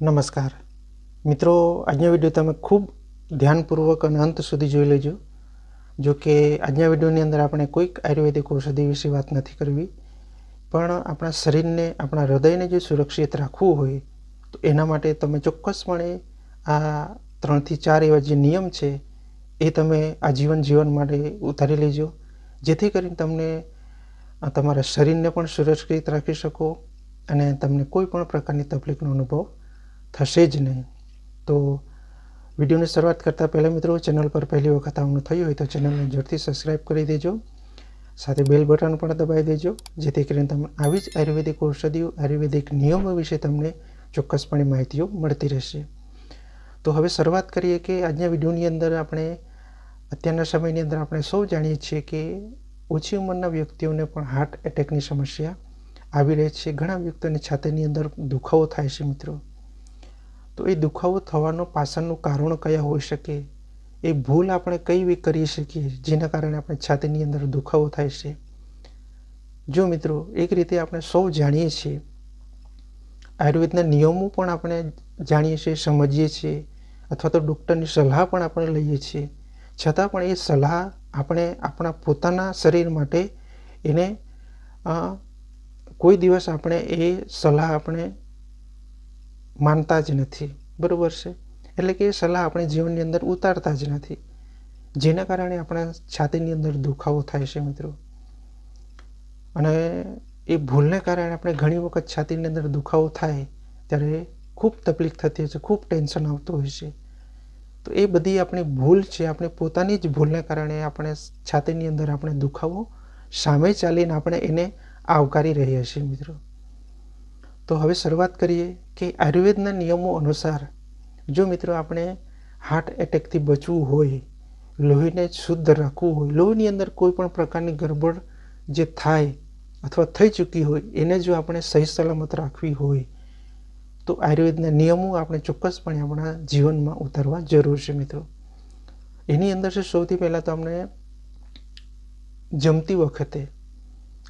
નમસ્કાર. મિત્રો, આજનો વીડિયો તમે ખૂબ ધ્યાનપૂર્વક અને અંત સુધી જોઈ લેજો. જો કે, આજના વિડીયોની અંદર આપણે કોઈક આયુર્વેદિક ઔષધિ વિશે વાત નથી કરવી, પણ આપણા શરીરને, આપણા હૃદયને જો સુરક્ષિત રાખવું હોય, તો એના માટે તમે ચોક્કસપણે આ ત્રણથી ચાર એવા જે નિયમ છે, એ તમે આજીવન જીવન માટે ઉતારી લેજો. જેથી કરીને તમને, તમારા શરીરને પણ સુરક્ષિત રાખી શકો અને તમને કોઈ પણ પ્રકારની તકલીફનો અનુભવ થશે જ નહીં. તો વિડીયોની શરૂઆત કરતાં પહેલાં મિત્રો, ચેનલ પર પહેલી વખત આવનું થયું હોય તો ચેનલને જરૂરથી સબસ્ક્રાઈબ કરી દેજો. સાથે બેલ બટન પણ દબાવી દેજો, જેથી કરીને તમને આવી જ આયુર્વેદિક ઔષધિઓ, આયુર્વેદિક નિયમો વિશે તમને ચોક્કસપણે માહિતીઓ મળતી રહેશે. તો હવે શરૂઆત કરીએ કે આજના વિડીયોની અંદર આપણે, અત્યારના સમયની અંદર આપણે સૌ જાણીએ છીએ કે ઓછી ઉંમરના વ્યક્તિઓને પણ હાર્ટ એટેકની સમસ્યા આવી રહી છે. ઘણા વ્યક્તિઓને છાતીની અંદર દુખાવો થાય છે મિત્રો. તો એ દુખાવો થવાનો પાછળનું કારણ કયા હોઈ શકે? એ ભૂલ આપણે કઈ એવી કરી શકીએ જેના કારણે આપણે છાતીની અંદર દુખાવો થાય છે? જો મિત્રો, એક રીતે આપણે સૌ જાણીએ છીએ. આયુર્વેદના નિયમો પણ આપણે જાણીએ છીએ, સમજીએ છીએ, અથવા તો ડૉક્ટરની સલાહ પણ આપણે લઈએ છીએ. છતાં પણ એ સલાહ આપણે આપણા પોતાના શરીર માટે એને કોઈ દિવસ આપણે એ સલાહ આપણે માનતા જ નથી. બરાબર છે? એટલે કે એ સલાહ આપણે જીવનની અંદર ઉતારતા જ નથી. જેના કારણે આપણા છાતીની અંદર દુખાવો થાય છે મિત્રો. અને એ ભૂલને કારણે આપણે ઘણી વખત છાતીની અંદર દુખાવો થાય, ત્યારે ખૂબ તકલીફ થતી હોય છે, ખૂબ ટેન્શન આવતું હોય છે. તો એ બધી આપણી ભૂલ છે, આપણે પોતાની જ ભૂલને કારણે આપણે છાતીની અંદર આપણે દુખાવો સામે ચાલીને આપણે એને આવકારી રહ્યા છીએ મિત્રો. તો હવે શરૂઆત કરીએ. કે આયુર્વેદના નિયમો અનુસાર જો મિત્રો આપણે હાર્ટ એટેકથી બચવું હોય, લોહીને શુદ્ધ રાખવું હોય, લોહીની અંદર કોઈ પણ પ્રકારની ગરબડ જે થાય અથવા થઈ ચૂકી હોય, એને જો આપણે સહી સલામત રાખવી હોય, તો આયુર્વેદના નિયમો આપણે ચોક્કસપણે આપણા જીવનમાં ઉતારવા જરૂર છે મિત્રો. એની અંદર છે, સૌથી પહેલાં તો આપણે જમતી વખતે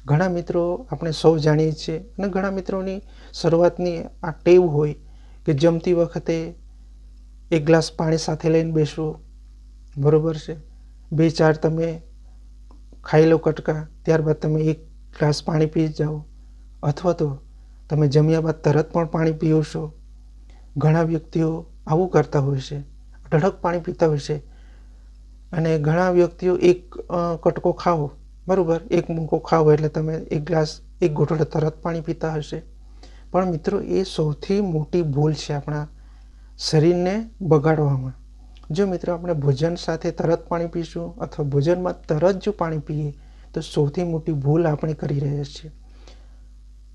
ઘણા મિત્રો આપણે સૌ જાણીએ છીએ અને ઘણા મિત્રોની શરૂઆતની આ ટેવ હોય કે જમતી વખતે એક ગ્લાસ પાણી સાથે લઈને બેસવું, બરાબર છે? બે ચાર તમે ખાઈ લો કટકા, ત્યારબાદ તમે એક ગ્લાસ પાણી પી જાઓ, અથવા તો તમે જમ્યા બાદ તરત પણ પાણી પીઓ છો ઘણા વ્યક્તિઓ આવું કરતા હોય છે, ઢળક પાણી પીતા હોય છે અને ઘણા વ્યક્તિઓ એક કટકો ખાઓ બરાબર? એક મૂકો ખાવ એટલે તમે એક ગ્લાસ, એક ઘૂંટડે તરત પાણી પીતા હશે. પણ મિત્રો, એ સૌથી મોટી ભૂલ છે આપણા શરીરને બગાડવામાં. જો મિત્રો, આપણે ભોજન સાથે તરત પાણી પીશું અથવા ભોજનમાં તરત જો પાણી પીએ, તો સૌથી મોટી ભૂલ આપણે કરી રહ્યા છીએ.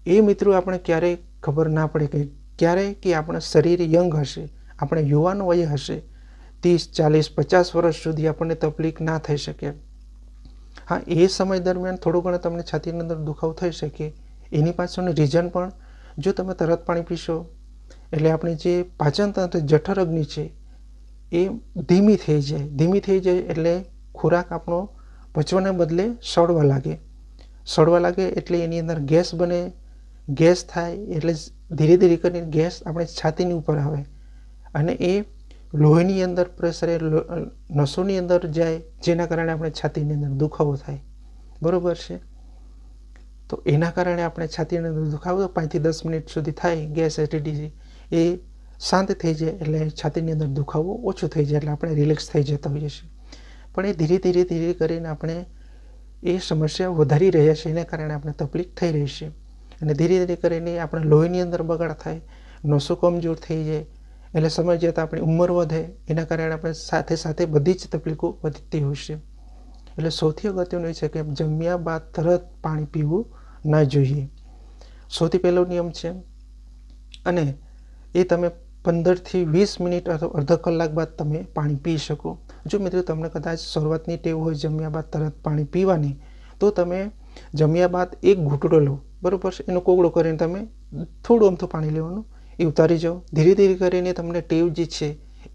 એ મિત્રો, આપણે ક્યારેય ખબર ના પડે કે ક્યારે કે આપણા શરીર યંગ હશે, આપણે યુવાન વય હશે, ત્રીસ, ચાલીસ, પચાસ વર્ષ સુધી આપણને તકલીફ ના થઈ શકે. હા, એ સમય દરમિયાન થોડો ઘણો તમને છાતીની અંદર દુખાવો થઈ શકે. એની પાછળનું રીઝન પણ, જો તમે તરત પાણી પીશો, એટલે આપણી જે પાચન તંત્ર જઠર અગ્નિ છે, એ ધીમી થઈ જાય. ધીમી થઈ જાય એટલે ખોરાક આપણો પચવાને બદલે સડવા લાગે. સડવા લાગે એટલે એની અંદર ગેસ બને. ગેસ થાય એટલે ધીરે ધીરે કરીને ગેસ આપણે છાતીની ઉપર આવે. અને એ લોહીની અંદર પ્રેશર લો- નસોની અંદર જાય, જેના કારણે આપણે છાતીની અંદર દુખાવો થાય. બરાબર છે? તો એના કારણે આપણે છાતીની અંદર દુખાવો પાંચથી દસ મિનિટ સુધી થાય ગેસ એસિડિટી એ શાંત થઈ જાય એટલે છાતીની અંદર દુખાવો ઓછો થઈ જાય એટલે આપણે રિલેક્સ થઈ જતા હોઈએ છીએ. પણ એ ધીરે ધીરે ધીરે કરીને આપણે એ સમસ્યા વધારી રહ્યા છે એના કારણે આપણે તકલીફ થઈ રહી છે. અને ધીરે ધીરે કરીને આપણે લોહીની અંદર બગાડ થાય, નસો કમજોર થઈ જાય એટલે સમય જતાં આપણી ઉંમર વધે, એના કારણે આપણે સાથે સાથે બધી જ તકલીફો વધતી હોય છે. એટલે સૌથી અગત્યનું એ છે કે જમ્યા બાદ તરત પાણી પીવું ન જોઈએ. સૌથી પહેલો નિયમ છે, અને એ તમે પંદરથી વીસ મિનિટ અથવા અડધો કલાક બાદ તમે પાણી પી શકો. જો મિત્રો તમને કદાચ શરૂઆતની ટેવ હોય જમ્યા બાદ તરત પાણી પીવાની, તો તમે જમ્યા બાદ એક ઘૂંટડો લો. બરાબર છે? એનો કોગળો કરીને તમે થોડું અમથું પાણી લેવાનું એ ઉતારી જાઓ ધીરે ધીરે કરીને તમને ટેવ જે છે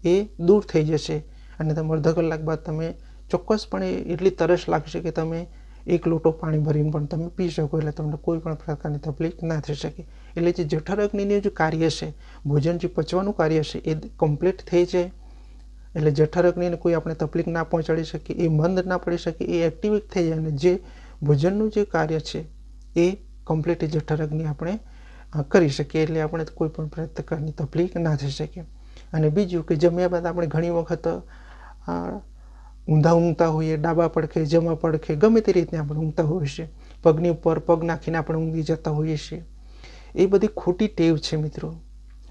એ દૂર થઈ જશે અને તમે અડધા કલાક બાદ તમે ચોક્કસપણે એટલી તરસ લાગશે કે તમે એક લોટો પાણી ભરીને પણ તમે પી શકો એટલે તમને કોઈ પણ પ્રકારની તકલીફ ના થઈ શકે. એટલે જે જઠર અગ્નિનું જે કાર્ય છે, ભોજન જે પચવાનું કાર્ય છે એ કમ્પ્લીટ થઈ જાય. એટલે જઠર અગ્નિને કોઈ આપણે તકલીફ ના પહોંચાડી શકીએ, એ મંદ ના પડી શકે એ એક્ટિવેટ થઈ જાય અને જે ભોજનનું જે કાર્ય છે એ કમ્પ્લીટ જઠર અગ્નિ આપણે કરી શકીએ એટલે આપણે કોઈ પણ પ્રકારની તકલીફ ના થઈ શકે. અને બીજું કે જમ્યા બાદ આપણે ઘણી વખત ઊંધા ઊંઘતા હોઈએ, ડાબા પડખે, જમા પડખે, ગમે તે રીતે આપણે ઊંઘતા હોઈએ છીએ. પગની ઉપર પગ નાખીને આપણે ઊંઘી જતા હોઈએ છીએ. એ બધી ખોટી ટેવ છે મિત્રો.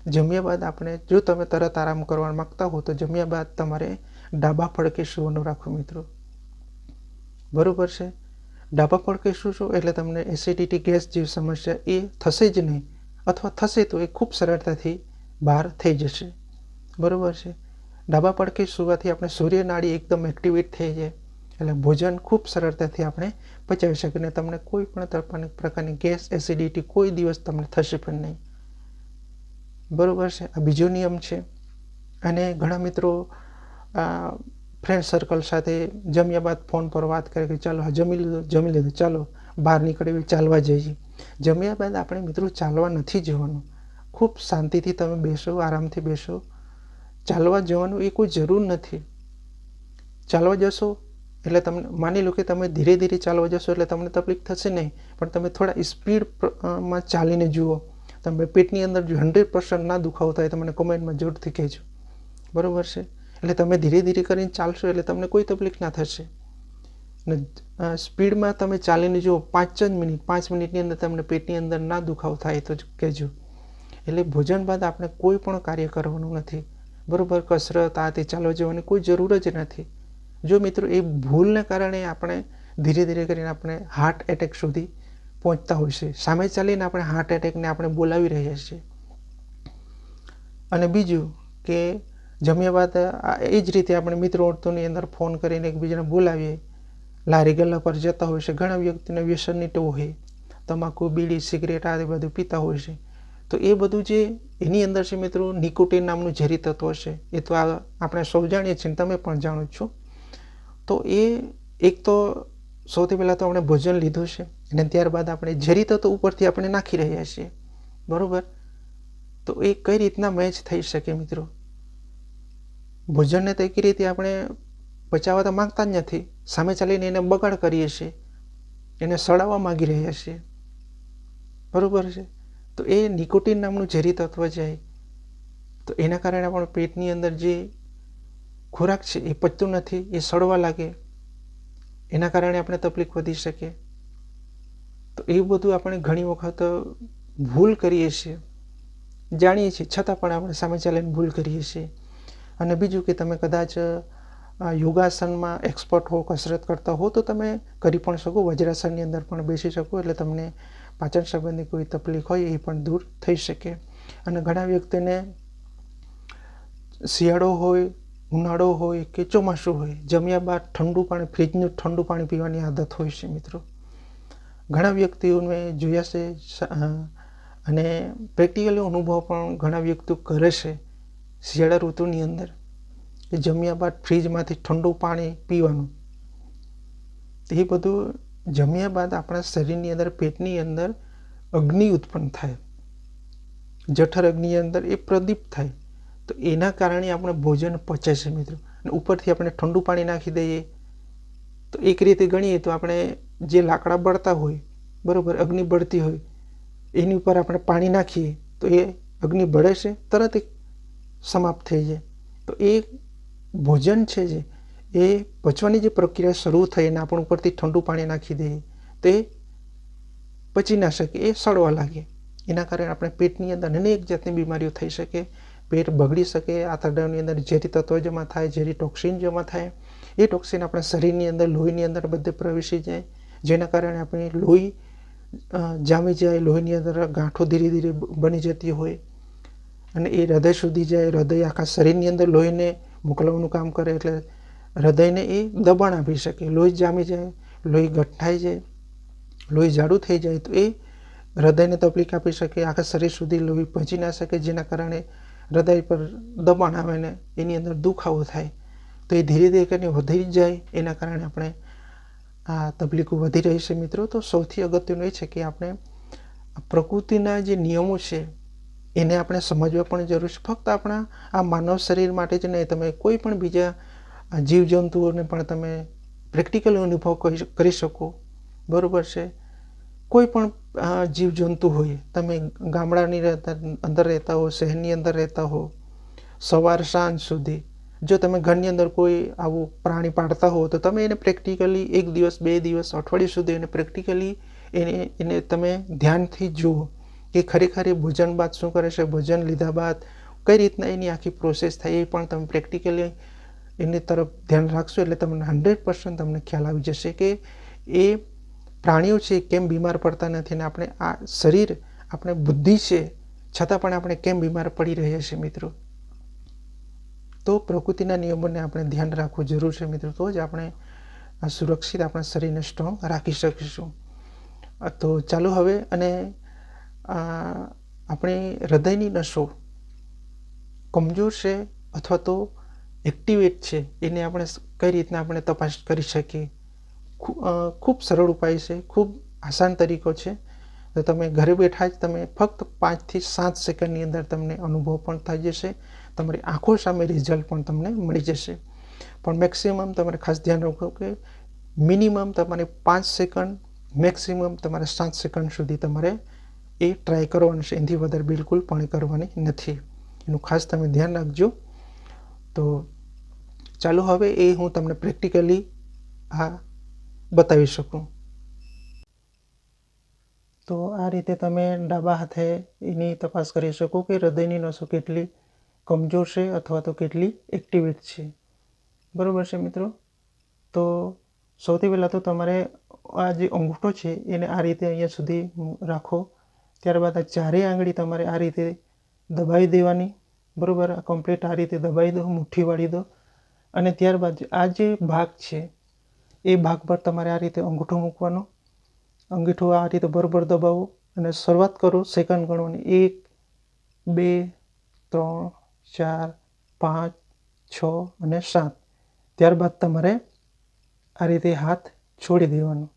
જમ્યા બાદ આપણે, જો તમે તરત આરામ કરવા માગતા હો, તો જમ્યા બાદ તમારે ડાબા પડકે સુવાનું રાખો મિત્રો. બરાબર છે? ડાબા પડકે શું છો એટલે તમને એસિડિટી ગેસ જેવી સમસ્યા એ થશે જ નહીં. અથવા થશે તો એ ખૂબ સરળતાથી બહાર થઈ જશે. બરાબર છે? ડાબા પડકે સુવાથી આપણે સૂર્યનાળી એકદમ એક્ટિવેટ થઈ જાય. એટલે ભોજન ખૂબ સરળતાથી આપણે પચાવી શકીએ. અને તમને કોઈ પણ પ્રકારની ગેસ એસિડિટી કોઈ દિવસ તમને થશે પણ નહીં. બરાબર છે? આ બીજો નિયમ છે. અને ઘણા મિત્રો ફ્રેન્ડ સર્કલ સાથે જમ્યા બાદ ફોન પર વાત કરે કે ચાલો હા જમી લીધું જમી લીધું. ચાલો બહાર નીકળીએ ચાલવા જઈએ. જમ્યા બાદ આપણે મિત્રો ચાલવા નથી જવાનું. ખૂબ શાંતિથી તમે બેસો, આરામથી બેસો. ચાલવા જવાનું એ કોઈ જરૂર નથી. ચાલવા જશો એટલે તમને, માની લો કે તમે ધીરે ધીરે ચાલવા જશો એટલે તમને તકલીફ થશે નહીં, પણ તમે થોડા સ્પીડમાં ચાલીને જુઓ. તમે પેટની અંદર જો હંડ્રેડ પર્સન્ટ ના દુખાવો થાય તો મને કોમેન્ટમાં જરૂરથી કહેજો. બરાબર છે? એટલે તમે ધીરે ધીરે કરીને ચાલશો એટલે તમને કોઈ તકલીફ ના થશે. અને સ્પીડમાં તમે ચાલીને જુઓ, પાંચ જ મિનિટ, પાંચ મિનિટની અંદર તમને પેટની અંદર ના દુખાવો થાય તો કહેજો. એટલે ભોજન બાદ આપણે કોઈ પણ કાર્ય કરવાનું નથી. બરાબર, કસરત, આ તે ચાલવા જવાની કોઈ જરૂર જ નથી. જો મિત્રો એ ભૂલને કારણે આપણે ધીરે ધીરે કરીને આપણે હાર્ટ એટેક સુધી પહોંચતા હોય છે. સામે ચાલીને આપણે હાર્ટ એટેકને આપણે બોલાવી રહ્યા છીએ. અને બીજું કે જમ્યા બાદ એ જ રીતે આપણે મિત્રોની અંદર ફોન કરીને એકબીજાને બોલાવીએ. લારી ગલ્લા પર જતા હોય છે, ઘણા વ્યક્તિને વ્યસનની ટેવ હોય, તમાકુ, બીડી, સિગરેટ આ બધું પીતા હોય છે. તો એ બધું જે એની અંદર છે મિત્રો, નિકોટીન નામનું ઝેરી તત્વ છે, એ તો આપણે સૌ જાણીએ છીએ તમે પણ જાણો છો. તો એ એક તો સૌથી પહેલાં તો આપણે ભોજન લીધું છે, અને ત્યારબાદ આપણે ઝેરી તત્વ ઉપરથી આપણે નાખી રહ્યા છીએ. બરાબર? તો એ કઈ રીતના મેચ થઈ શકે મિત્રો? ભોજનને તો એક રીતે આપણે પચાવવા તો માગતા જ નથી. સામે ચાલીને એને બગાડ કરીએ છીએ. એને સડાવવા માગી રહ્યા છીએ. બરાબર છે? તો એ નિકોટીન નામનું ઝેરી તત્વ છે. તો એના કારણે પણ પેટની અંદર જે ખોરાક છે એ પચતું નથી, એ સડવા લાગે. એના કારણે આપણે તકલીફ વધી શકે. તો એ બધું આપણે ઘણી વખત ભૂલ કરીએ છીએ. જાણીએ છીએ. છતાં પણ આપણે સામે ચાલીને ભૂલ કરીએ છીએ. અને બીજું કે તમે કદાચ યોગાસનમાં એક્સપર્ટ હો, કસરત કરતા હો, તો તમે કરી પણ શકો. વજ્રાસનની અંદર પણ બેસી શકો, એટલે તમને પાચન સંબંધી કોઈ તકલીફ હોય એ પણ દૂર થઈ શકે. અને ઘણા વ્યક્તિને શિયાળો હોય, ઉનાળો હોય કે ચોમાસું હોય, જમ્યા બાદ ઠંડુ પાણી, ફ્રીજનું ઠંડુ પાણી પીવાની આદત હોય છે મિત્રો. ઘણા વ્યક્તિઓને જોયા છે અને પ્રેક્ટિકલી અનુભવ પણ ઘણા વ્યક્તિઓ કરે છે. શિયાળા ઋતુની અંદર એ જમ્યા બાદ ફ્રીજમાંથી ઠંડુ પાણી પીવાનું. તે બધું જમ્યા બાદ આપણા શરીરની અંદર, પેટની અંદર અગ્નિ ઉત્પન્ન થાય. જઠર અગ્નિ અંદર એ પ્રદીપ થાય. તો એના કારણે આપણે ભોજન પચે છે મિત્રો. અને ઉપરથી આપણે ઠંડુ પાણી નાખી દઈએ. તો એક રીતે ગણીએ તો આપણે જે લાકડા બળતા હોય, બરાબર, અગ્નિ બળતી હોય, એની ઉપર આપણે પાણી નાખીએ તો એ અગ્નિ બળે છે. તરત સમાપ્ત થઈ જાય. તો એ ભોજન છે જે, એ પચવાની જે પ્રક્રિયા શરૂ થઈ અને આપણ ઉપરથી ઠંડુ પાણી નાખી દઈએ, તો પચી ના શકે, એ સડવા લાગે. એના કારણે આપણે પેટની અંદર અનેક જાતની બીમારીઓ થઈ શકે, પેટ બગડી શકે, આંતરડાની અંદર ઝેરી તત્વો જમા થાય, ઝેરી ટોક્સિન જમા થાય. એ ટોક્સિન આપણા શરીરની અંદર, લોહીની અંદર બધે પ્રવેશી જાય. જેના કારણે આપણે લોહી જામી જાય, લોહીની અંદર ગાંઠો ધીરે ધીરે બની જતી હોય. અને એ હૃદય સુધી જાય, હૃદય આખા શરીરની અંદર લોહીને મોકલવાનું કામ કરે એટલે હૃદયને એ દબાણ આપી શકે. લોહી જામી જાય, લોહી ગઠ્ઠાઈ જાય લોહી જાડું થઈ જાય તો એ હૃદયને તકલીફ આપી શકે, આખા શરીર સુધી લોહી પહોંચી ના શકે, જેના કારણે હૃદય પર દબાણ આવે ને એની અંદર દુખાવો થાય. તો એ ધીરે ધીરે કરીને વધી જાય, એના કારણે આપણે આ તકલીફો વધી રહી છે મિત્રો. તો સૌથી અગત્યનું એ છે કે આપણે પ્રકૃતિના જે નિયમો છે એને આપણે સમજવા પણ જરૂર છે. ફક્ત આપણા આ માનવ શરીર માટે જ નહીં, તમે કોઈ પણ બીજા જીવજંતુઓને પણ તમે પ્રેક્ટિકલ અનુભવ કરી શકો. બરાબર છે? કોઈ પણ જીવજંતુ હોય, તમે ગામડાની અંદર રહેતા હો, શહેરની અંદર રહેતા હો, સવાર સાંજ સુધી, જો તમે ઘરની અંદર કોઈ આવું પ્રાણી પાળતા હો, તો તમે એને પ્રેક્ટિકલી એક દિવસ, બે દિવસ, અઠવાડિયા સુધી એને પ્રેક્ટિકલી એને એને તમે ધ્યાનથી જુઓ. કે ખરેખર એ ભોજન બાદ શું કરે છે? ભોજન લીધા બાદ કઈ રીતના એની આખી પ્રોસેસ થાય એ પણ તમે પ્રેક્ટિકલી એની તરફ ધ્યાન રાખશો એટલે તમને હંડ્રેડ પર્સન્ટ તમને ખ્યાલ આવી જશે કે એ પ્રાણીઓ છે કેમ બીમાર પડતા નથી અને આપણે આ શરીર, આપણે બુદ્ધિ છે, છતાં પણ આપણે કેમ બીમાર પડી રહ્યા છીએ મિત્રો? તો પ્રકૃતિના નિયમોને આપણે ધ્યાન રાખવું જરૂર છે મિત્રો. તો જ આપણે આ સુરક્ષિત આપણા શરીરને સ્ટ્રોંગ રાખી શકીશું. તો ચાલો હવે અને આપણી હૃદયની નસો કમજોર છે અથવા તો એક્ટિવેટ છે, એને આપણે કઈ રીતના આપણે તપાસ કરી શકીએ? ખૂબ સરળ ઉપાય છે, ખૂબ આસાન તરીકો છે. તો તમે ઘરે બેઠા જ તમે ફક્ત પાંચથી સાત સેકન્ડની અંદર તમને અનુભવ પણ થઈ જશે, તમારી આંખો સામે રિઝલ્ટ પણ તમને મળી જશે. પણ મેક્સિમમ તમારે ખાસ ધ્યાન રાખો કે મિનિમમ તમારે પાંચ સેકન્ડ મેક્સિમમ તમારે સાત સેકન્ડ સુધી તમારે એ ટ્રાય કરવાનું છે. એનાથી વધારે બિલકુલ પણ કરવાની નથી. એનું ખાસ તમે ધ્યાન રાખજો. તો ચાલો હવે એ હું તમને પ્રેક્ટિકલી આ બતાવી શકું. તો આ રીતે તમે ડાબા હાથે એની તપાસ કરી શકો કે હૃદયની નસો કેટલી કમજોર છે અથવા તો કેટલી એક્ટિવેટ છે. બરાબર છે મિત્રો? તો સૌથી પહેલાં તો તમારે આ જે અંગૂઠો છે એને આ રીતે અહીંયા સુધી રાખો. ત્યારબાદ આ ચારેય આંગળી તમારે આ રીતે દબાવી દેવાની, બરાબર? આ કમ્પ્લીટ આ રીતે દબાવી દો, મુઠ્ઠી વાળી દો. અને ત્યારબાદ આ જે ભાગ છે, એ ભાગ પર તમારે આ રીતે અંગૂઠો મૂકવાનો. અંગૂઠો આ રીતે બરોબર દબાવો અને શરૂઆત કરો સેકન્ડ ગણવાની. એક, બે, ત્રણ, ચાર, પાંચ, છ અને સાત. ત્યારબાદ તમારે આ રીતે હાથ છોડી દેવાનો.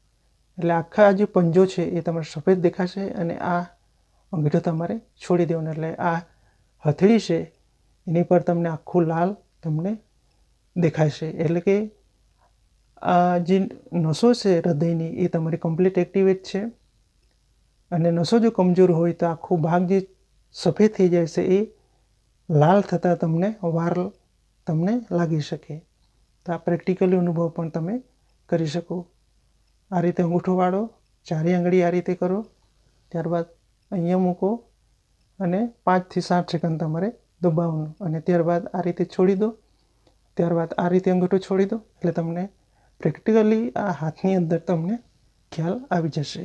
એટલે આખા જે પંજો છે એ તમારે સફેદ દેખાશે અને આ અંગીઠો તમારે છોડી દેવાનો. એટલે આ હથેળી છે, એની પર તમને આખું લાલ તમને દેખાશે. એટલે કે આ જે નસો છે હૃદયની, એ તમારી કમ્પ્લીટ એક્ટિવેટ છે. અને નસો જો કમજોર હોય તો આખો ભાગ જે સફેદ થઈ જાય છે, એ લાલ થતાં તમને વાર તમને લાગી શકે. તો આ પ્રેક્ટિકલી અનુભવ પણ તમે કરી શકો. આ રીતે અંગૂઠો વાળો ચારી આંગળી આ રીતે કરો, ત્યારબાદ અહીંયા મૂકો અને પાંચથી સાત સેકન્ડ તમારે દબાવવાનું અને ત્યારબાદ આ રીતે છોડી દો. ત્યારબાદ આ રીતે અંગૂઠો છોડી દો એટલે તમને પ્રેક્ટિકલી આ હાથની અંદર તમને ખ્યાલ આવી જશે.